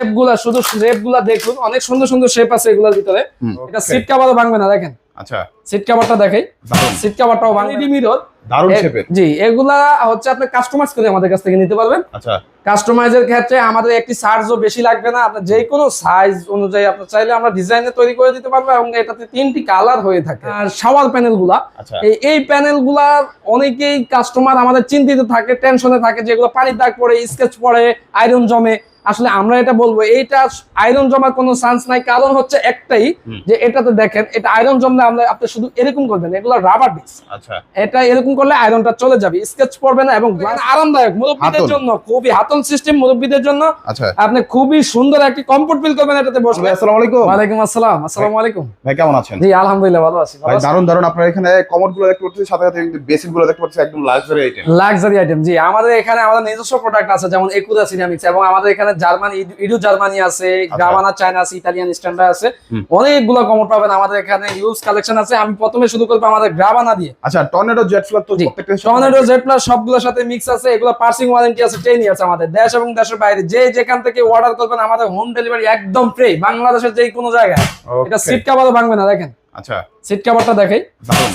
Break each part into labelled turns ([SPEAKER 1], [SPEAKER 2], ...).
[SPEAKER 1] শেপগুলা শুধু শেপগুলা দেখুন অনেক সুন্দর সুন্দর শেপ আছে এগুলোর ভিতরে। এটা সিট কভারও ভাঙবে না দেখেন।
[SPEAKER 2] আচ্ছা।
[SPEAKER 1] সিট কভারটা দেখাই। সিট কভারটাও ভাঙবে। মিরর
[SPEAKER 2] দারুণ শেপের
[SPEAKER 1] জি এগুলা হচ্ছে আপনি কাস্টমাইজ করে আমাদের কাছ থেকে নিতে পারবেন।
[SPEAKER 2] আচ্ছা।
[SPEAKER 1] কাস্টমাইজের ক্ষেত্রে আমাদের একটি চার্জও বেশি লাগবে না। আপনার যে কোনো সাইজ অনুযায়ী আপনার চাইলে আমরা ডিজাইনে তৈরি করে দিতে পারব এবং এটাতে তিনটি কালার হয়ে থাকে। আর শাওয়ার প্যানেল
[SPEAKER 2] আচ্ছা।
[SPEAKER 1] এই এই প্যানেল অনেকেই কাস্টমার আমাদের চিন্তিত থাকে টেনশনে থাকে যেগুলো পানির দাগ পড়ে স্কেচ পড়ে আয়রন জমে। আসলে আমরা এটা বলব এইটা আয়রন জমার কোনো চান্স নাই। কারণ হচ্ছে একটাই। যে এটাতে দেখেন এটা আয়রন জমলে আমরা আপনি শুধু এরকম করবেন এগুলো রাবার ডিস্ক
[SPEAKER 2] আচ্ছা।
[SPEAKER 1] এটা এরকম করলে আয়রনটা চলে যাবে। স্কেচ পড়বে না এবং আরামদায়ক মুরব্বীদের জন্য খুবই হাতল সিস্টেম মুরব্বীদের জন্য।
[SPEAKER 2] আচ্ছা।
[SPEAKER 1] আপনি খুবই সুন্দর একটি কমফোর্ট ফিল করবেন এটাতে
[SPEAKER 2] ভাই আসসালামু আলাইকুম।
[SPEAKER 1] ওয়ালাইকুম আসসালাম। আসসালামু আলাইকুম।
[SPEAKER 2] ভাই কেমন আছেন?
[SPEAKER 1] জি আলহামদুলিল্লাহ ভালো আছি।
[SPEAKER 2] ভাই দারুণ দারুণ। আপনারা এখানে কমোডগুলো দেখতে পাচ্ছেন সাথে সাথে বেসিকগুলো দেখতে পাচ্ছেন একদম লাক্সারি আইটেম
[SPEAKER 1] লাক্সারি আইটেম জি। আমাদের এখানে আমাদের নিজস্ব প্রোডাক্ট আছে যেমন একুদা সিরামিক্স এবং আমাদের এখানে জার্মানি ইডু জার্মানি আছে গ্রামানা চায়না আছে ইতালিয়ান স্ট্যান্ডার্ড আছে। অনেকগুলো কমোড পাবেন। আমাদের এখানে ইউজ কালেকশন আছে। আমি প্রথমে শুরু করব আমাদের গ্রাবানা দিয়ে।
[SPEAKER 2] আচ্ছা টর্নেডো জেট ফ্লার তো
[SPEAKER 1] জি। টর্নেডো জেড প্লাস সবগুলোর সাথে মিক্স আছে এগুলো পার্সিং ওয়ারেন্টি আছে ইয়ার্স আমাদের দেশ এবং দেশের বাইরে যে যেখান থেকে অর্ডার করবেন আমাদের হোম ডেলিভারি একদম ফ্রি বাংলাদেশের যে কোনো জায়গায় এটা. সিট কাভারও ভাঙবে না দেখেন
[SPEAKER 2] আচ্ছা।
[SPEAKER 1] সিট কাভারটা দেখাই।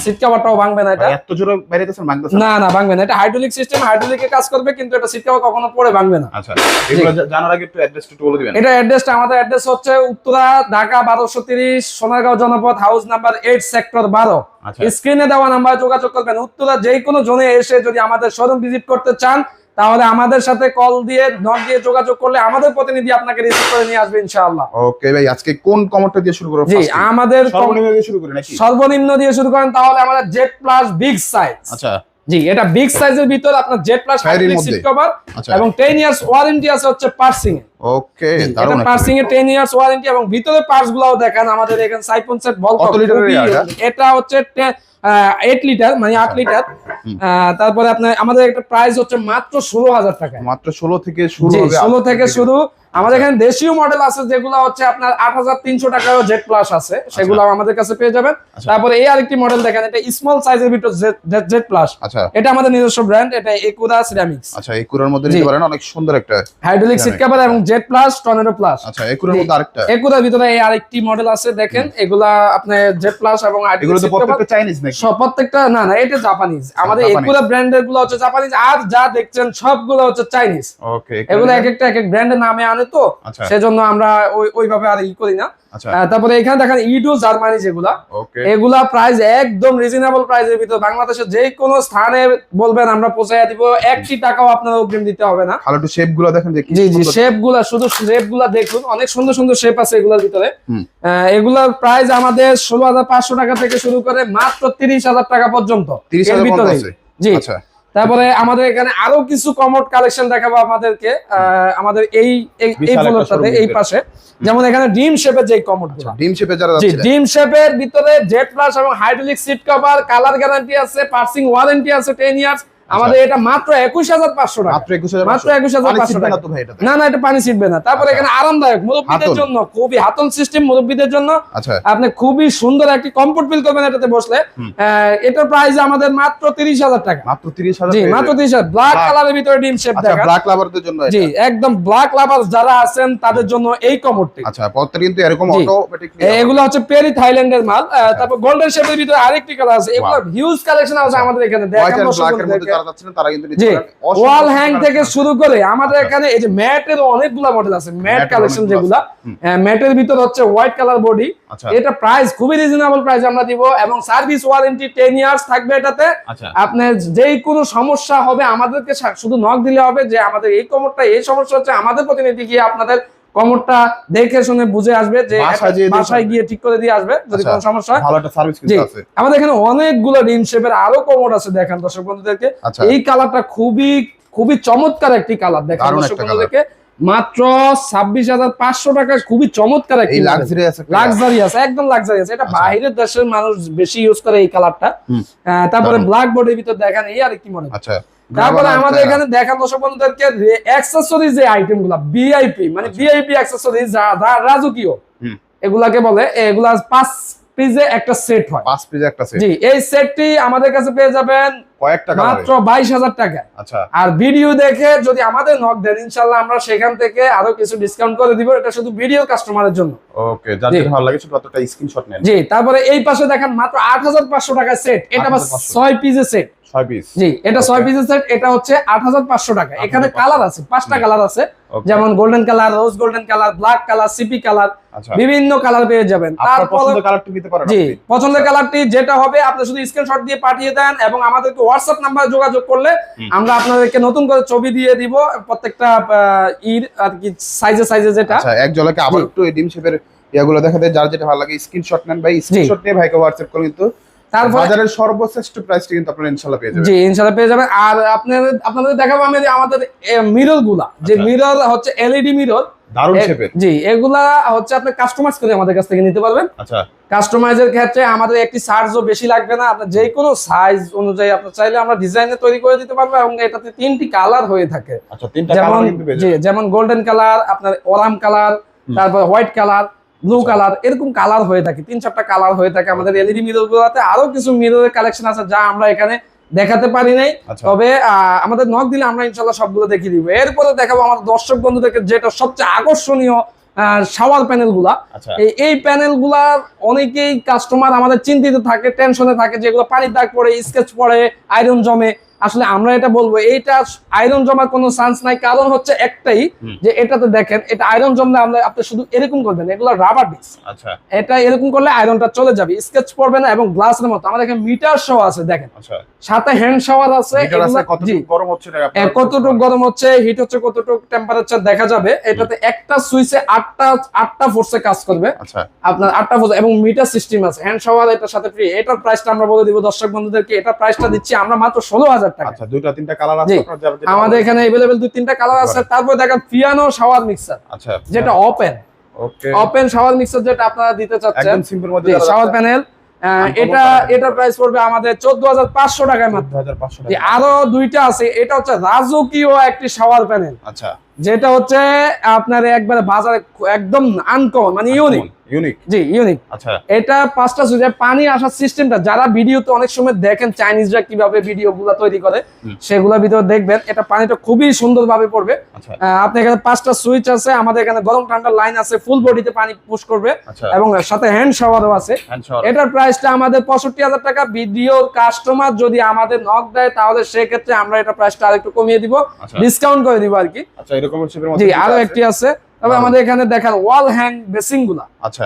[SPEAKER 1] সিট কাভারটাও ভাঙবে না এটা।
[SPEAKER 2] এত জোরে বেরিয়েছেন মাগদাসা
[SPEAKER 1] না না ভাঙবে না। এটা হাইড্রোলিক সিস্টেম হাইড্রোলিকে কাজ করবে কিন্তু এটা সিট কাভার কখনো পরে ভাঙবে না।
[SPEAKER 2] আচ্ছা এগুলো জানার আগে একটু অ্যাড্রেস একটু বলে দিবেন।
[SPEAKER 1] এটা অ্যাড্রেসটা আমাদের অ্যাড্রেস হচ্ছে উত্তরা ঢাকা বারোশো তিরিশ সোনারগাঁও জনপদ হাউস নাম্বার এইট সেক্টর বারো।
[SPEAKER 2] আচ্ছা।
[SPEAKER 1] স্ক্রিনে দেওয়া নাম্বার যোগাযোগ করবেন। উত্তরা যে কোনো জোনে এসে যদি আমাদের শোরুম ভিজিট করতে চান তাহলে আমাদের সাথে কল দিয়ে নক দিয়ে যোগাযোগ করলে আমাদের প্রতিনিধি আপনাকে রিসিভ করে নিয়ে আসবে ইনশাআল্লাহ।
[SPEAKER 2] ওকে ভাই আজকে কোন কমোডটা দিয়ে শুরু করব?
[SPEAKER 1] জি আমাদের
[SPEAKER 2] সর্বনিম্ন দিয়ে শুরু করি নাকি?
[SPEAKER 1] সর্বনিম্ন দিয়ে শুরু করেন তাহলে আমাদের জেড প্লাস বিগ সাইজ
[SPEAKER 2] আচ্ছা।
[SPEAKER 1] জি এটা বিগ সাইজের ভিতর আপনার জেড প্লাস সিট কভার এবং টেন ইয়ার্স ওয়ারেন্টি আছে হচ্ছে পার্সিং এ
[SPEAKER 2] ওকে
[SPEAKER 1] এটা
[SPEAKER 2] দারুণ একটা
[SPEAKER 1] পার্সিং এর 10 ইয়ার্স ওয়ারেন্টি এবং ভিতরে পার্টস গুলাও দেখেন আমাদের এখানে সাইফন সেট বল
[SPEAKER 2] কত লিটারের এটা?
[SPEAKER 1] এটা হচ্ছে 8 লিটার মানে 8 লিটার তারপরে আপনার আমাদের একটা প্রাইস হচ্ছে মাত্র 16000 টাকা
[SPEAKER 2] মাত্র 16 থেকে শুরু
[SPEAKER 1] 16 থেকে শুরু। আমাদের এখানে দেশীয় মডেল আছে যেগুলো হচ্ছে আপনার 8300 টাকারও জেড প্লাস আছে। সেগুলো আমাদের কাছে পেয়ে যাবেন।
[SPEAKER 2] আচ্ছা।
[SPEAKER 1] তারপরে এই আরেকটি মডেল দেখেন এটা স্মল সাইজের ভিতর জেড প্লাস
[SPEAKER 2] আচ্ছা।
[SPEAKER 1] এটা আমাদের নিজস্ব ব্র্যান্ড এটা একুরা সিরামিক্স
[SPEAKER 2] আচ্ছা এই কুরার মধ্যে নিতে পারেন অনেক সুন্দর একটা
[SPEAKER 1] হাইড্রোলিক সিট কভার এবং জেড প্লাস টর্নেডো প্লাস
[SPEAKER 2] আচ্ছা এই কুরার
[SPEAKER 1] জি।
[SPEAKER 2] মধ্যে আরেকটা।
[SPEAKER 1] এগুলোর ভিতরে এই আরেকটি মডেল আছে দেখেন। এগুলা আপনার জেড প্লাস এবং
[SPEAKER 2] এগুলো তো প্রত্যেকটা চাইনিজ নাকি
[SPEAKER 1] সব প্রত্যেকটা না না এটা জাপানিজ আমাদের। এগুলা ব্র্যান্ডেরগুলো হচ্ছে জাপানিজ আর যা দেখছেন সবগুলো হচ্ছে চাইনিজ
[SPEAKER 2] ওকে
[SPEAKER 1] এগুলো এক একটা এক এক ব্র্যান্ডের নামে আনে তো
[SPEAKER 2] আচ্ছা।
[SPEAKER 1] সেজন্য আমরা ওইভাবে আর ই করি না। তারপরে এখানে দেখেন ইডো জার্মানি যেগুলা এগুলা প্রাইস একদম রিজনেবল প্রাইসের ভিতর। বাংলাদেশের যে কোনো স্থানে বলবেন আমরা পৌঁছাইয়া দিব একটি টাকাও আপনার অগ্রিম দিতে হবে না।
[SPEAKER 2] একটু শেপগুলো দেখেন
[SPEAKER 1] জি জি শেপগুলা শুধু শেপগুলা দেখুন অনেক সুন্দর সুন্দর শেপ আছে এগুলোর ভিতরে। এগুলার প্রাইস আমাদের ষোলো হাজার পাঁচশো টাকা থেকে শুরু করে মাত্র তিরিশ হাজার টাকা পর্যন্ত।
[SPEAKER 2] 30,000
[SPEAKER 1] এর ভিতরে জি।
[SPEAKER 2] আচ্ছা।
[SPEAKER 1] তারপরে আমাদের এখানে আরও কিছু কমোড কালেকশন দেখাবো আমাদেরকে আহ, আমাদের এই এই-
[SPEAKER 2] সাথে
[SPEAKER 1] ফ্লোরটাতে এই পাশে। যেমন এখানে ডিম শেপের যে কমোড
[SPEAKER 2] ডিম শেপে যারা যাচ্ছে।
[SPEAKER 1] ডিম শেপের ভিতরে জেট প্লাস এবং hydraulic seat cover colour guarantee আছে পার্সিং ওয়ারেন্টি আছে 10 ইয়ার্স আমাদের এটা মাত্র একুশ হাজার পাঁচশো টাকা।
[SPEAKER 2] মাত্র 21500
[SPEAKER 1] মাত্র 21,500
[SPEAKER 2] পানি ছিটবে না
[SPEAKER 1] টাকা। না না এটা পানি ছিটবে না তারপরে
[SPEAKER 2] আচ্ছা।
[SPEAKER 1] এখানে আরামদায়ক মুরব্বীদের জন্য খুবই হাতল সিস্টেম মুরব্বীদের জন্য।
[SPEAKER 2] আচ্ছা।
[SPEAKER 1] আপনি খুবই সুন্দর একটি কমফোর্ট ফিল করবেন এটাতে বসলে। এটার প্রাইস আমাদের মাত্র তিরিশ হাজার টাকা।
[SPEAKER 2] মাত্র 30000
[SPEAKER 1] জি মাত্র তিরিশ হাজার। ব্ল্যাক কালারের ভিতরে ডিম শেপ
[SPEAKER 2] আচ্ছা
[SPEAKER 1] দেখা।
[SPEAKER 2] ব্ল্যাক লাভারদের জন্য
[SPEAKER 1] জি একদম ব্ল্যাক লাভার যারা আছেন তাদের জন্য এই কমোডটি
[SPEAKER 2] আচ্ছা পথটা কিন্তু এরকম অটোমেটিক
[SPEAKER 1] এগুলো হচ্ছে পেরি থাইল্যান্ডের মাল। তারপর গোল্ডেন শেপের ভিতরে আরেকটি কালার আছে। এগুলো হিউজ কালেকশন আছে আমাদের এখানে। দেখেন।
[SPEAKER 2] যারা যাচ্ছেন তারা কিন্তু
[SPEAKER 1] ওয়াল হ্যাং থেকে শুরু করে আমাদের
[SPEAKER 2] আচ্ছা।
[SPEAKER 1] এখানে এই যে ম্যাটের অনেকগুলা মডেল আছে ম্যাট কালেকশন যেগুলা। ম্যাটের ভিতর হচ্ছে হোয়াইট কালার বডি
[SPEAKER 2] আচ্ছা।
[SPEAKER 1] এটা প্রাইস খুবই রিজনেবল প্রাইস আমরা দিব এবং সার্ভিস ওয়ারেন্টি টেন ইয়ার্স থাকবে এটাতে।
[SPEAKER 2] আচ্ছা।
[SPEAKER 1] আপনার যেই কোনো সমস্যা হবে আমাদেরকে শুধু নক দিলে হবে যে আমাদের এই কমরটা এই সমস্যা হচ্ছে আমাদের প্রতিনিধি গিয়ে আপনাদের কমরটা দেখে শুনে বুঝে আসবে যে
[SPEAKER 2] বাসায়
[SPEAKER 1] গিয়ে ঠিক করে দিয়ে আসবে যদি
[SPEAKER 2] আচ্ছা।
[SPEAKER 1] কোনো সমস্যা হয়।
[SPEAKER 2] ভালো একটা সার্ভিস কিন্তু আছে।
[SPEAKER 1] আমাদের এখানে অনেকগুলো রিম শেপের আরও কমর আছে দেখেন দর্শক বন্ধুদেরকে।
[SPEAKER 2] আচ্ছা।
[SPEAKER 1] এই কালারটা খুবই খুবই চমৎকার একটি কালার দেখেন দর্শক বন্ধুদেরকে। মাত্র ছাব্বিশ হাজার পাঁচশো টাকা খুবই চমৎকার একটি একদম লাক্সারি আছে এটা
[SPEAKER 2] আচ্ছা।
[SPEAKER 1] বাইরের দেশের মানুষ বেশি ইউজ করে এই কালারটা তারপরে ব্ল্যাক বোর্ডের ভিতর দেখেন এই আরেকটি মডেল
[SPEAKER 2] আচ্ছা।
[SPEAKER 1] তারপরে আমাদের এখানে দেখান দর্শক বন্ধুদেরকে অ্যাক্সেসরিজ যে আইটেমগুলা ভিআইপি মানে ভিআইপি অ্যাক্সেসরিজ রাজকীয়। এগুলাকে বলে এগুলা পাঁচ পিসে একটা সেট হয়।
[SPEAKER 2] পাঁচ পিজে একটা সেট
[SPEAKER 1] জি এই সেটটি আমাদের কাছে পেয়ে যাবেন
[SPEAKER 2] কয়েকটা
[SPEAKER 1] মাত্র বাইশ হাজার টাকায়।
[SPEAKER 2] আচ্ছা।
[SPEAKER 1] আর ভিডিও দেখে যদি আমাদের নক দেন ইনশাল্লাহ আমরা সেখান থেকে আরও কিছু ডিসকাউন্ট করে দিব। এটা শুধু ভিডিও কাস্টমারের জন্য।
[SPEAKER 2] ওকে যার ভালো লাগে শুধু স্ক্রিনশট নেন।
[SPEAKER 1] জি তারপরে এই পাশে দেখেন মাত্র আট হাজার পাঁচশো টাকা সেট এটা আবার
[SPEAKER 2] 8,500
[SPEAKER 1] ছয় পিজে সেট
[SPEAKER 2] ছয় পিস
[SPEAKER 1] জি এটা ছয় পিসের সেট এটা হচ্ছে আট হাজার পাঁচশো টাকা। এখানে কালার আছে পাঁচটা কালার আছে। যেমন golden colour rose golden colour black colour CP colour
[SPEAKER 2] আচ্ছা।
[SPEAKER 1] বিভিন্ন কালার পেয়ে যাবেন। তারপর
[SPEAKER 2] পছন্দের কালারটি নিতে পারেন
[SPEAKER 1] জি পছন্দের কালারটি যেটা হবে আপনি শুধু স্ক্রিনশট দিয়ে পাঠিয়ে দেন এবং আমাদেরকে হোয়াটসঅ্যাপ নাম্বার যোগাযোগ করলে আমরা আপনাদেরকে নতুন করে ছবি দিয়ে দিব প্রত্যেকটা ইর আর কি সাইজে সাইজে যেটা।
[SPEAKER 2] আচ্ছা এক জলকে আবার একটু ডিম শেপের ইয়াগুলো দেখা দেয় যার যেটা ভালো লাগে স্ক্রিনশট নেন ভাই। স্ক্রিনশট নিয়ে ভাইকে করুন কিন্তু বাজারের সর্বশ্রেষ্ঠ প্রাইসটি কিন্তু আপনারা ইনশাআল্লাহ পেয়ে যাবেন।
[SPEAKER 1] জি ইনশাল্লাহ পেয়ে যাবেন। আর আপনাদের আপনাদের দেখাবো আমি যে আমাদের যে
[SPEAKER 2] আচ্ছা।
[SPEAKER 1] মিরর হচ্ছে এলইডি মিরর
[SPEAKER 2] দারুণ শেপের
[SPEAKER 1] জি এগুলা হচ্ছে আপনি কাস্টমাইজ করে আমাদের কাছ থেকে নিতে পারবেন।
[SPEAKER 2] আচ্ছা।
[SPEAKER 1] কাস্টমাইজের ক্ষেত্রে আমাদের একটি চার্জও বেশি লাগবে না। আপনার যে কোনো সাইজ অনুযায়ী আপনার চাইলে আমরা ডিজাইনে তৈরি করে দিতে পারব এবং এটাতে তিনটি কালার হয়ে থাকে।
[SPEAKER 2] আচ্ছা তিনটা কালার
[SPEAKER 1] যেমন গোল্ডেন কালার আপনার ওরাম কালার তারপর হোয়াইট কালার ব্লু
[SPEAKER 2] আচ্ছা।
[SPEAKER 1] কালার এরকম কালার হয়ে থাকে তিন চারটা কালার হয়ে থাকে আমাদের এলইডি মিরর গুলোতে। আরও কিছু মিররের কালেকশন আছে যা আমরা এখানে দেখাতে পারি নাই।
[SPEAKER 2] আচ্ছা।
[SPEAKER 1] তবে আমাদের নক দিলে আমরা ইনশাল্লাহ সবগুলো দেখিয়ে দিব। এরপরে দেখাবো আমাদের দর্শক বন্ধুদেরকে যেটা সবচেয়ে আকর্ষণীয় শাওয়ার প্যানেলগুলা।
[SPEAKER 2] আচ্ছা।
[SPEAKER 1] এই এই প্যানেলগুলার অনেকেই কাস্টমার আমাদের চিন্তিত থাকে টেনশনে থাকে যেগুলো পানির দাগ পড়ে স্কেচ পড়ে আয়রন জমে। আসলে আমরা এটা বলব এইটা আয়রন জমার কোনো চান্স নাই। কারণ হচ্ছে একটাই। যে এটাতে দেখেন এটা আয়রন জমলে আমরা আপনি শুধু এরকম করবেন এগুলো রাবার ডিস
[SPEAKER 2] আচ্ছা।
[SPEAKER 1] এটা এরকম করলে আয়রনটা চলে যাবে স্কেচ পড়বে না এবং গ্লাসের মতো। আমাদের এখানে মিটার সহ আছে দেখেন।
[SPEAKER 2] আচ্ছা।
[SPEAKER 1] সাথে হ্যান্ড শাওয়ার আছে
[SPEAKER 2] গরম হচ্ছে এটা
[SPEAKER 1] কতটুকু গরম হচ্ছে হিট হচ্ছে কতটুকু টেম্পারেচার দেখা যাবে এটাতে একটা সুইচে আটটা আটটা ফোর্সে কাজ করবে।
[SPEAKER 2] আচ্ছা।
[SPEAKER 1] আপনার আটটা ফোর্স এবং মিটার সিস্টেম আছে। হ্যান্ড শাওয়ার এটার সাথে ফ্রি এটার প্রাইসটা আমরা বলে দিব দর্শক বন্ধুদেরকে এটার প্রাইসটা দিচ্ছি আমরা মাত্র ষোলো হাজার টাকা।
[SPEAKER 2] আচ্ছা দুইটা তিনটা কালার আছে
[SPEAKER 1] আমাদের এখানে দুই তিনটা কালার আছে। তারপর দেখেন পিয়ানো শাওয়ার মিক্সার
[SPEAKER 2] আচ্ছা
[SPEAKER 1] যেটা open
[SPEAKER 2] okay
[SPEAKER 1] open shower mixer যেটা আপনারা দিতে চাচ্ছেন।
[SPEAKER 2] একদম সিম্পল মধ্যে
[SPEAKER 1] শাওয়ার প্যানেল এটা এটা। প্রাইস পড়বে আমাদের চোদ্দ হাজার পাঁচশো টাকায় মাত্র।
[SPEAKER 2] 14,500 টাকা।
[SPEAKER 1] আরও দুইটা আছে। এটা হচ্ছে রাজকীয় একটি শাওয়ার প্যানেল
[SPEAKER 2] আচ্ছা।
[SPEAKER 1] যেটা হচ্ছে আপনার একবারে বাজারে একদম আনকমন মানে ইউনিক
[SPEAKER 2] ইউনিক
[SPEAKER 1] জি ইউনিক
[SPEAKER 2] আচ্ছা।
[SPEAKER 1] এটা পাঁচটা সুইচে পানি আসার সিস্টেমটা যারা ভিডিওতে অনেক সময় দেখেন চাইনিজরা কীভাবে ভিডিও গুলা তৈরি করে। সেগুলোর ভিতরে দেখবেন এটা পানিটা খুবই সুন্দরভাবে পড়বে।
[SPEAKER 2] আচ্ছা।
[SPEAKER 1] আপনি এখানে পাঁচটা সুইচ আছে আমাদের এখানে গরম ঠান্ডা লাইন আছে ফুল বডিতে পানি পুশ করবে
[SPEAKER 2] আচ্ছা।
[SPEAKER 1] এবং সাথে হ্যান্ড শাওয়ারও আছে। এটার প্রাইসটা আমাদের পঁয়ষট্টি হাজার টাকা ভিডিও কাস্টমার যদি আমাদের নক দেয় তাহলে সেক্ষেত্রে আমরা এটা প্রাইসটা আরেকটু কমিয়ে দিব
[SPEAKER 2] আচ্ছা।
[SPEAKER 1] ডিসকাউন্ট করে দিব আর কি।
[SPEAKER 2] আচ্ছা এরকম শেপের মধ্যে
[SPEAKER 1] জি
[SPEAKER 2] আরও।
[SPEAKER 1] একটি আছে। তবে আমাদের এখানে দেখেন ওয়াল হ্যাং বেসিংগুলা।
[SPEAKER 2] আচ্ছা।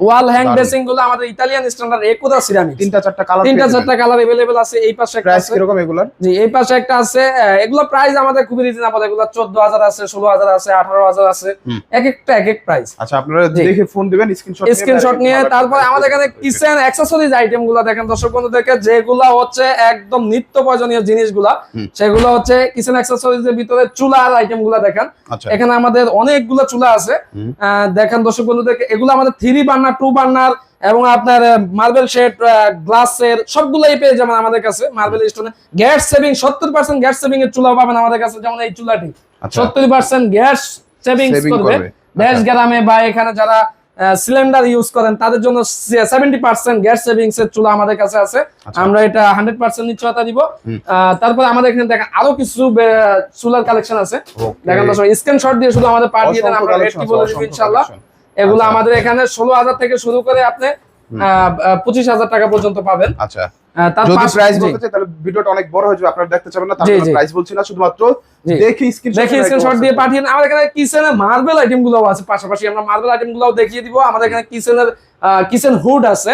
[SPEAKER 1] ওয়াল হ্যাং
[SPEAKER 2] দারুণ।
[SPEAKER 1] বেসিং গুলো আমাদের ইতালিয়ান স্ট্যান্ডার্ড একুদা সিরামিক
[SPEAKER 2] তিনটা চারটা কালার
[SPEAKER 1] তিনটা চারটা কালার अवेलेबल আছে এই পাশে একটা
[SPEAKER 2] প্রাইস
[SPEAKER 1] আছে
[SPEAKER 2] কিরকম এগুলার
[SPEAKER 1] জি এই পাশে একটা আছে আহ, এগুলো প্রাইস আমাদের খুবই রিজনেবল এগুলো চোদ্দ হাজার আছে ষোলো হাজার আছে আঠারো হাজার আছে
[SPEAKER 2] হুম।
[SPEAKER 1] এক একটা এক এক প্রাইস
[SPEAKER 2] আচ্ছা আপনারা
[SPEAKER 1] জি।
[SPEAKER 2] দেখে ফোন দিবেন স্ক্রিনশট
[SPEAKER 1] স্ক্রিনশট নিয়ে তারপরে আমাদের এখানে কিচেন অ্যাক্সেসরিজ আইটেম গুলো দেখেন দর্শক বন্ধুদেরকে যেগুলো হচ্ছে একদম নিত্য প্রয়োজনীয় জিনিসগুলা
[SPEAKER 2] হুম।
[SPEAKER 1] সেগুলো হচ্ছে কিচেন অ্যাক্সেসরিজ এর ভিতরে চুলার আইটেম গুলা দেখেন
[SPEAKER 2] আচ্ছা
[SPEAKER 1] এখানে আমাদের অনেকগুলো চুলা আছে
[SPEAKER 2] হুম।
[SPEAKER 1] আহ, দেখেন দর্শক বন্ধুদেরকে এগুলো আমাদের থ্রি বার্নার টু বার্নার এবং আপনার মার্বেল শেড গ্লাসের সবগুলোই পেয়ে যাবেন আমাদের কাছে মার্বেল স্টোনে গ্যাস সেভিং সত্তর পার্সেন্ট গ্যাস সেভিং এর চুলা পাবেন আমাদের কাছে যেমন এই চুলাটি।
[SPEAKER 2] আচ্ছা।
[SPEAKER 1] সত্তর পার্সেন্ট গ্যাস সেভিং করবে।
[SPEAKER 2] করবে।
[SPEAKER 1] দেশ
[SPEAKER 2] আচ্ছা।
[SPEAKER 1] গ্রামে বা এখানে যারা সিলিন্ডার ইউজ করেন তাদের জন্য সেভেন্টি পার্সেন্ট গ্যাস সেভিংস এর চুলা আমাদের কাছে আছে।
[SPEAKER 2] আচ্ছা।
[SPEAKER 1] আমরা এটা হান্ড্রেড পার্সেন্ট নিশ্চয়তা দিব। তারপর আমাদের এখানে দেখেন আরও কিছু চুলার কালেকশন আছে। দেখেন স্ক্রিনশট দিয়ে শুধু আমাদের পাঠিয়ে দেন আমরা রেটটি বলে দিব
[SPEAKER 2] collection।
[SPEAKER 1] এগুলো
[SPEAKER 2] আচ্ছা।
[SPEAKER 1] আমাদের এখানে ষোলো হাজার থেকে শুরু করে আপনি পঁচিশ হাজার টাকা পর্যন্ত পাবেন।
[SPEAKER 2] আচ্ছা। যদি প্রাইস বলতে চাই তাহলে ভিডিওটা অনেক বড় হয়ে যাবে আপনারা দেখতে চাবেন না। প্রাইস বলছি না শুধুমাত্র
[SPEAKER 1] জি।
[SPEAKER 2] দেখি স্ক্রিনশট
[SPEAKER 1] দেখি স্ক্রিনশট দিয়ে পাঠিয়ে এখানে কিচেনের মার্বেল আছে পাশাপাশি আমরা মার্বেল আইটেমগুলো দেখিয়ে দিব। আমাদের এখানে কিচেনের কিচেন হুড আছে।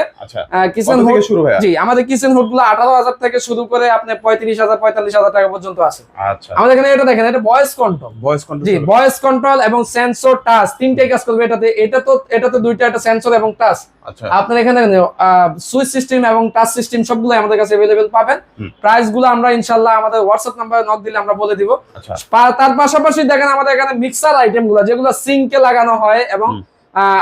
[SPEAKER 1] কিচেন হুড জি আমাদের কিচেন হুডগুলো আঠারো হাজার থেকে শুরু করে আপনি পঁয়ত্রিশ হাজার পঁয়তাল্লিশ হাজার টাকা পর্যন্ত আছে। আমাদের এখানে এটা দেখেন এটা কন্ট্রোল
[SPEAKER 2] কন্ট্রোল
[SPEAKER 1] জি
[SPEAKER 2] কন্ট্রোল
[SPEAKER 1] এবং সেন্সর টাচ তিনটাই কাজ করবে এটাতে। এটা তো এটা তো দুইটা একটা সেন্সর এবং টাচ আপনার এখানে সুইচ সিস্টেম এবং টাচ সিস্টেম সবগুলো আমাদের কাছে অ্যাভেলেবেল পাবেন। প্রাইসগুলো আমরা ইনশাল্লাহ আমাদের হোয়াটসঅ্যাপ নাম্বারে নক দিলে আমরা বলে দিব। তার পাশাপাশি দেখেন আমাদের এখানে মিক্সার আইটেমগুলো যেগুলো সিঙ্কে লাগানো হয় এবং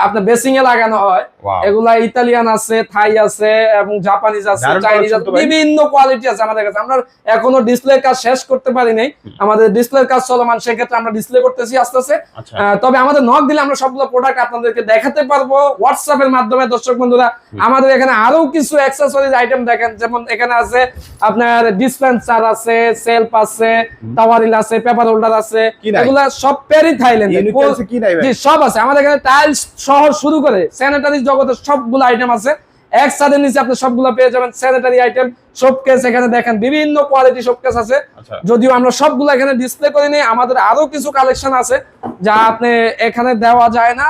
[SPEAKER 1] আপনার বেসিং এ লাগানো হয়। এগুলা ইতালিয়ান আছে থাই আছে এবং জাপানিজ আছে চাইনিজ আছে বিভিন্ন কোয়ালিটি আছে আমাদের কাছে। আমরা এখনও ডিসপ্লে কাজ শেষ করতে পারি নাই। আমাদের ডিসপ্লে কাজ চলমান সেক্ষেত্রে আমরা ডিসপ্লে করতেছি আস্তে আস্তে।
[SPEAKER 2] আচ্ছা।
[SPEAKER 1] তবে আমাদের নক দিলে আমরা সবগুলো প্রোডাক্ট আপনাদেরকে দেখাতে পারব হোয়াটসঅ্যাপের মাধ্যমে দর্শক বন্ধুরা। আমাদের এখানে আরও কিছু অ্যাক্সেসরিজ আইটেম দেখেন। যেমন এখানে আছে আপনার ডিসপেন্সার আছে সেলফ আছে টাওয়ারিল আছে পেপার হোল্ডার আছে। এগুলা সব পেরি থাইল্যান্ড
[SPEAKER 2] কি নাই
[SPEAKER 1] জি সব আছে। আমাদের এখানে টাইলস সহ শুরু করে স্যানিটারি জগতের সবগুলো আইটেম আছে। এক ছাদের নিচে আপনি সবগুলো পেয়ে যাবেন স্যানিটারি আইটেম শোকেস এখানে দেখেন বিভিন্ন কোয়ালিটি শোকেস আছে।
[SPEAKER 2] আচ্ছা।
[SPEAKER 1] যদিও আমরা সবগুলো এখানে ডিসপ্লে করিনি আমাদের আরও কিছু কালেকশন আছে যা আপনি এখানে দেওয়া যায় না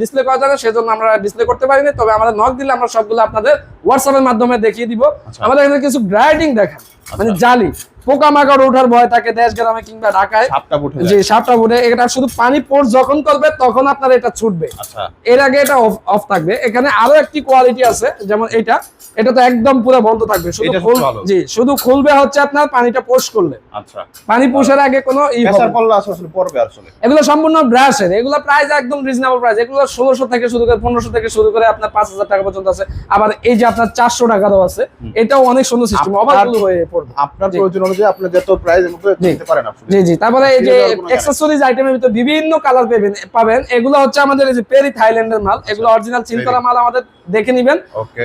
[SPEAKER 1] ডিসপ্লে করা যায় না সেজন্য আমরা ডিসপ্লে করতে পারিনি। তবে আমাদের নক দিলে আমরা সবগুলো আপনাদের হোয়াটসঅ্যাপের মাধ্যমে দেখিয়ে দিব।
[SPEAKER 2] আচ্ছা।
[SPEAKER 1] আমাদের এখানে কিছু গ্রাইডিং দেখেন মানে জালি। পোকামাকড় ওঠার ভয় থাকে দেশ গ্রামে কিংবা ঢাকায়।
[SPEAKER 2] সাপটা
[SPEAKER 1] জি সাপটা উঠে এটা শুধু পানি পোর্স যখন করবে তখন আপনার এটা ছুটবে।
[SPEAKER 2] আচ্ছা।
[SPEAKER 1] এর আগে এটা অফ থাকবে। এখানে আরও একটি কোয়ালিটি আছে যেমন এটা। এটা তো একদম পুরো বন্ধ থাকবে। শুধু। জি শুধু খুলবে হচ্ছে আপনার পানিটা পোস্ট করলে।
[SPEAKER 2] আচ্ছা।
[SPEAKER 1] পানি পোষার আগে কোনো ই হবে
[SPEAKER 2] প্রেসার
[SPEAKER 1] না।
[SPEAKER 2] পড়লে আসলে পড়বে আসলে।
[SPEAKER 1] এগুলো সম্পূর্ণ ব্রাশের এগুলো প্রাইস একদম রিজনেবল প্রাইস এগুলো ষোলোশো থেকে শুরু করে পনেরোশো থেকে শুরু করে আপনার পাঁচ হাজার টাকা পর্যন্ত আছে। আবার এই যে আপনার চারশো টাকারও আছে এটাও অনেক সুন্দর সিস্টেম অবাক হয়ে পড়বে।
[SPEAKER 2] আপনার। প্রয়োজন অনুযায়ী আপনি যত প্রাইস নিতে পারেন আপনি।
[SPEAKER 1] জি জি। তারপরে এই যে। অ্যাক্সেসরিজ আইটেমের ভিতরে বিভিন্ন কালার পাবেন পাবেন। এগুলো হচ্ছে আমাদের এই যে পেরি থাইল্যান্ডের মাল। এগুলো অরিজিনাল চিন করা মাল আমাদের দেখে নিবেন।
[SPEAKER 2] ওকে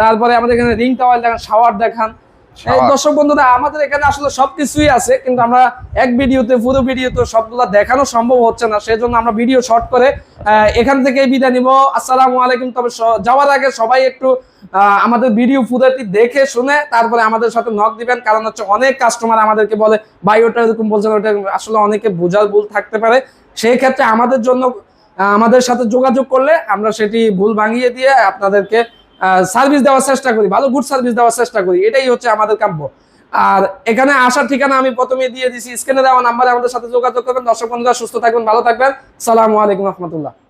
[SPEAKER 1] তারপরে আমাদের এখানে রিং টাওয়াল দেখান শাওয়ার দেখান। দর্শক বন্ধুরা, আমাদের এখানে আসলে সবকিছুই আছে, কিন্তু আমরা এক ভিডিওতে, পুরো ভিডিওতে সবগুলা দেখানো সম্ভব হচ্ছে না, সেজন্য আমরা ভিডিও শর্ট করে এখান থেকে বিদায় নিব। আসসালামু আলাইকুম। তবে যাওয়ার আগে সবাই একটু আমাদের ভিডিও পুরোটি দেখে শুনে তারপরে আমাদের সাথে নক দিবেন, কারণ হচ্ছে অনেক কাস্টমার আমাদেরকে বলে, ভাই, ওটা এরকম বলছেন ওটা আসলে অনেকে বোঝার ভুল থাকতে পারে। সেই ক্ষেত্রে আমাদের জন্য আমাদের সাথে যোগাযোগ করলে আমরা সেটি ভুল ভাঙিয়ে দিয়ে আপনাদেরকে সার্ভিস দেওয়ার চেষ্টা করি, ভালো গুড সার্ভিস দেওয়ার চেষ্টা করি, এটাই হচ্ছে আমাদের কাম্য। আর এখানে আসার ঠিকানা আমি প্রথমে দিয়ে দিছি স্ক্রিনে দেওয়া নাম্বারে আমাদের সাথে যোগাযোগ করবেন। দর্শক বন্ধুরা, সুস্থ থাকবেন, ভালো থাকবেন। সালামু আলাইকুম রহমতুল্লাহ।